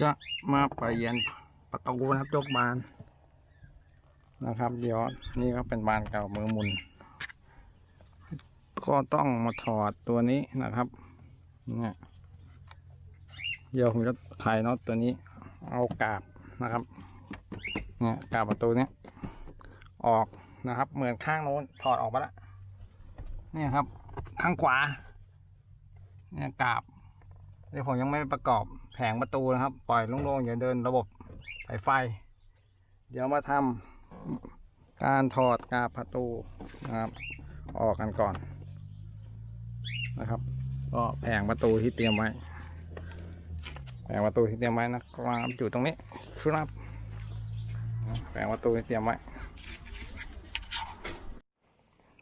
จะมาเปลี่ยนประตูนะครับยกบานนะครับ เดี๋ยวนี่ก็เป็นบานเก่ามือมุน ก็ต้องมาถอดตัวนี้นะครับเนี่ยเดี๋ยวผมจะไขน็อตตัวนี้ เอากาบนะครับเนี่ยกาบประตูเนี้ยออกนะครับ เหมือนข้างโน้นถอดออกมาแล้วเนี่ยครับ ข้างขวา เนี่ยกาบเดี๋ยวผมยังไม่ประกอบ แผงประตูนะครับ ปล่อยโล่งๆอย่าเดินระบบสายไฟ เดี๋ยวมาทำการถอดกาประตูนะครับ ออกกันก่อนนะครับ ก็แผงประตูที่เตรียมไว้แผงประตูที่เตรียมไว้นะครับอยู่ตรงนี้ครับแผงประตูที่เตรียมไว้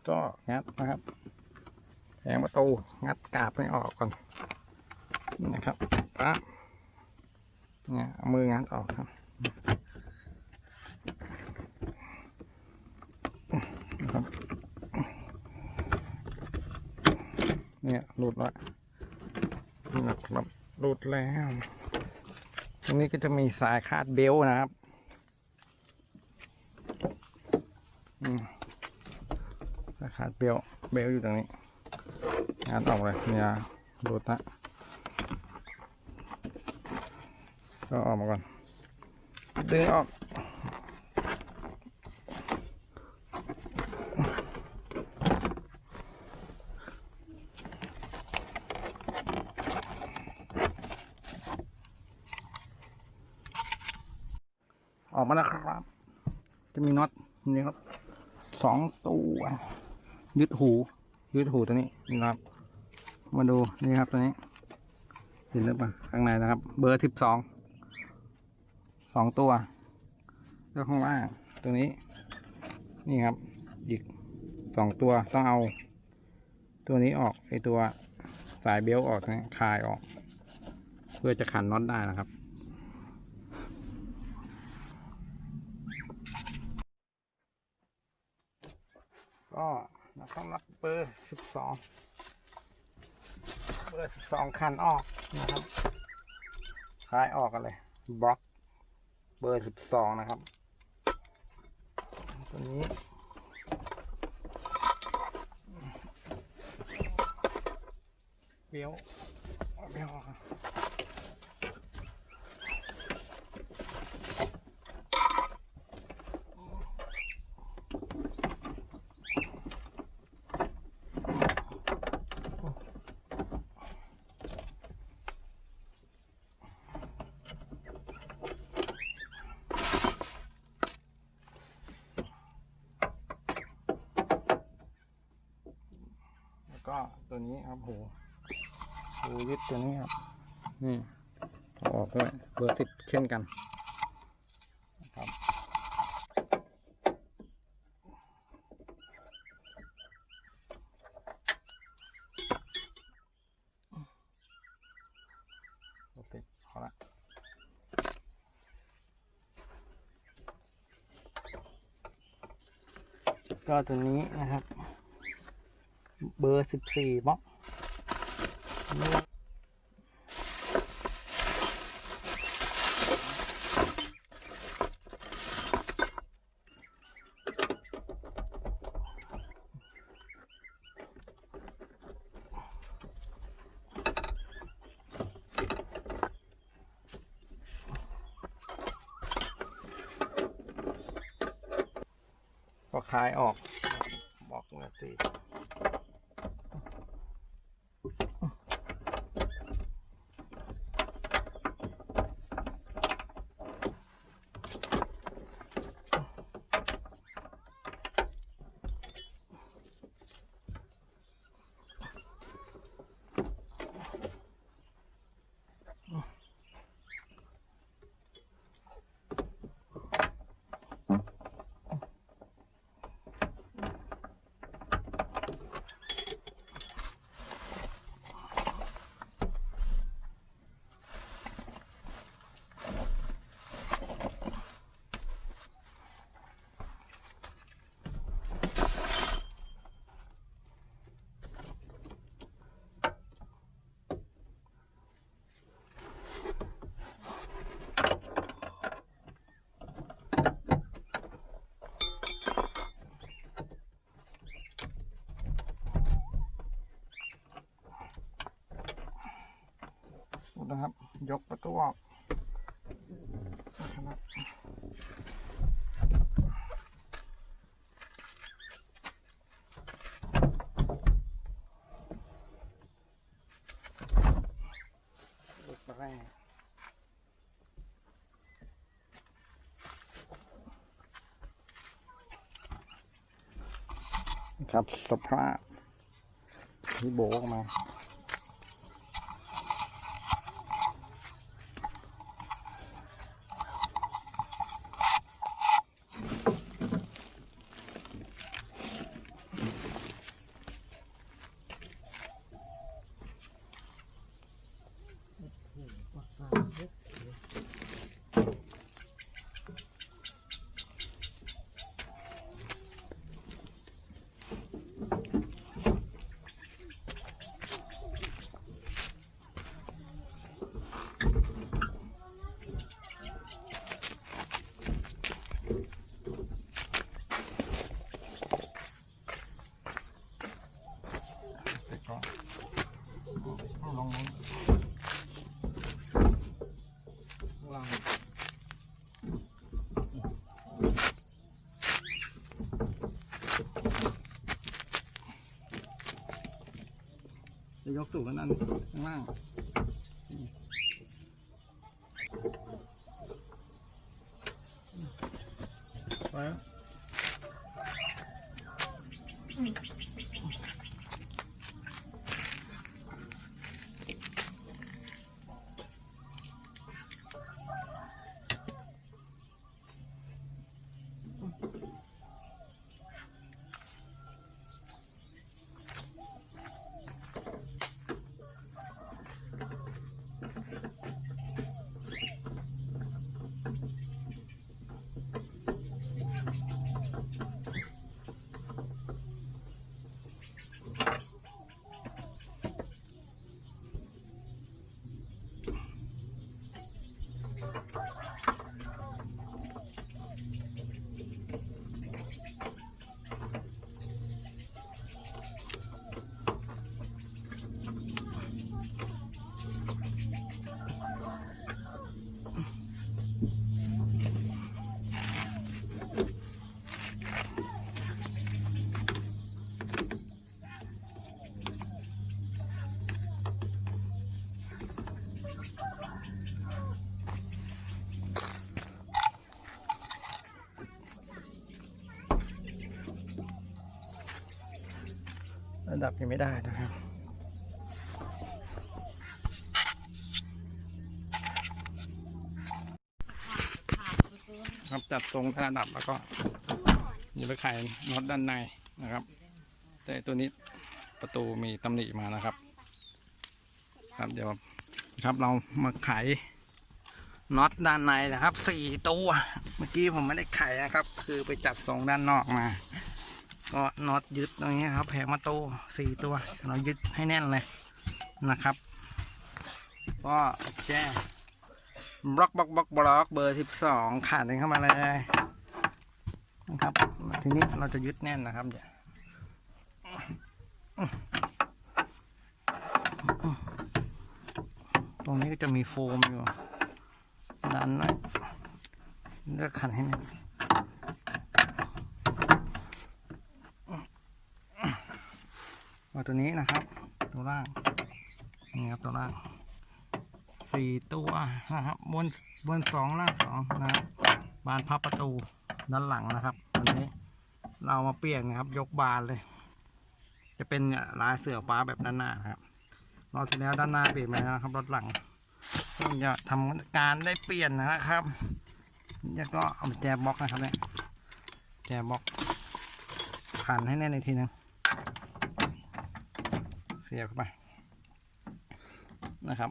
ก็งัดนะครับแผงประตูงัดกาบให้ออกก่อนนี่นะครับปั๊บ เนี่ยเอามืองัดออกครับนะครับ เนี่ยหลุดละนี่นะครับหลุดแล้ว ตรงนี้ก็จะมีสายคาดเบลต์นะครับสายคาดเบลต์เบลต์อยู่ตรงนี้งานออกเลยเนี่ยหลุดละ ก็ออกมาก่อน ดึงออก ออกมาแล้วครับ จะมีน็อตนี่ครับสองตัวยึดหูยึดหูตัวนี้นี่ครับ มาดูนี่ครับตัวนี้เห็นหรือเปล่าข้างในนะครับ เบอร์สิบสอง สองตัว แล้วข้างล่างตัวนี้ นี่ครับ อีกสองตัวต้องเอา ตัวนี้ออกไอตัวสายเบลต์ออกนะคลายออก เพื่อจะขันน็อตได้นะครับก็ต้องนับเบอร์สิบสองเบอร์สิบสองคันออกนะครับคลายออกกันเลยบล็อก เบอร์สิบสองนะครับ ตัวนี้เบี้ยวเบี้ยวครับ ก็ตัวนี้ครับหูหูยึดตัวนี้ครับนี่ออกด้วยเบอร์สิบเช่นกันครับโอเคเอละก็ตัวนี้นะครับ เบอร์สิบสี่บล็อกก็คลายออก บอกเนื้อตี ยกประตูออกนะครับลูกแรกครับสภาพที่โบกออกมา ไปก่อนเอาลงนู้นวาง จะยกสูงกันนั่นข้างล่างไปแล้ว ระดับยังไม่ได้นะครับครับจัดทรงระดับแล้วก็นี่ไปไขน็อตด้านในนะครับ แต่ตัวนี้ประตูมีตำหนิมานะครับ ครับเดี๋ยวครับเรามาไขน็อตด้านในนะครับสี่ตัว เมื่อกี้ผมไม่ได้ไขนะครับ คือไปจัดทรงด้านนอกมา ก็น็อตยึดตรงนี้ครับ แผงประตูสี่ตัว เรายึดให้แน่นเลยนะครับ ก็แจ้บล็อกบล็อกบล็อกบล็อกเบอร์สิบสองขาดเข้ามาเลยนะครับ ทีนี้เราจะยึดแน่นนะครับเดี๋ยวตรงนี้ก็จะมีโฟมอยู่ด้านนเลือกขันให้แน่น มาตัวนี้นะครับ ตัวล่างนี่ครับตัวล่างสี่ตัวนะครับบนบนสองล่างสองนะครับบานพับประตูด้านหลังนะครับวันนี้เรามาเปลี่ยนนะครับ ยกบานเลย จะเป็นเนี่ยลายเสือฟ้าแบบด้านหน้านครับรอบที่แล้วด้านหน้าเปลี่ยนไปนะครับรถหลังเพิ่งจะทำการได้เปลี่ยนนะครับแล้วก็เอาแจบล็อกนะครับเนี่ยแจบล็อกขันให้แน่นอีกทีหนึง สียบเข้าไปนะครับ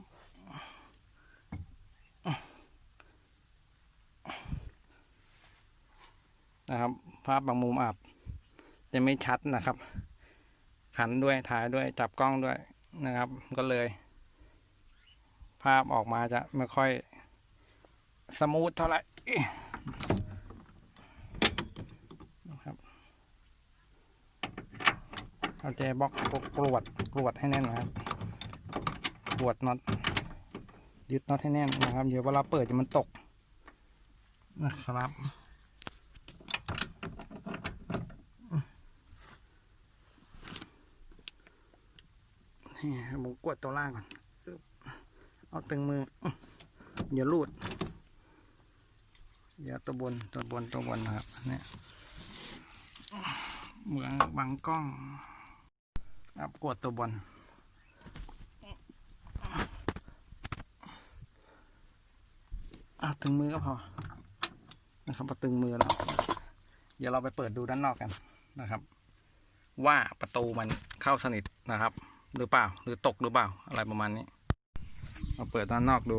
นะครับ ภาพบางมุมอาจจะไม่ชัดนะครับ ขันด้วยถ่ายด้วยจับกล้องด้วยนะครับ ก็เลย ภาพออกมาจะไม่ค่อย สมูทเท่าไหร่นะครับ เอาแจบล็อกกรวดกรวดให้แน่นนะครับกรวดน็อตยึดน็อตให้แน่นนะครับ เดี๋ยวเวลาเปิดจะมันตกนะครับนี่ผมกดตัวล่างก่อน เอาตึงมืออื้ออย่าลูด อย่าตัวบนตัวบนตัวบนนะครับเนี่ยเหมือนบังกล้อง ครับกดตัวบนเอาตึงมือก็พอ นะครับพอตึงมือแล้วเดี๋ยวเราไปเปิดดูด้านนอกกันนะครับ ว่าประตูมันเข้าสนิทนะครับ หรือเปล่า หรือตกหรือเปล่า อะไรประมาณนี้มาเปิดด้านนอกดู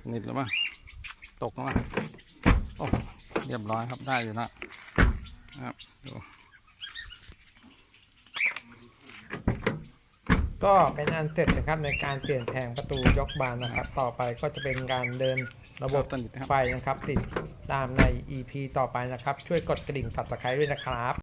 สนิทหรือเปล่าตกหรือเปล่าโอ้เรียบร้อยครับได้อยู่แล้วนะครับดู ก็เป็นอันเสร็จนะครับในการเปลี่ยนแผงประตูยกบานนะครับ ต่อไปก็จะเป็นการเดินระบบสนิทนะครับไฟนะครับ ติดตามใน EP ต่อไปนะครับ ช่วยกดกระดิ่งสับตะไคร้ด้วยนะครับ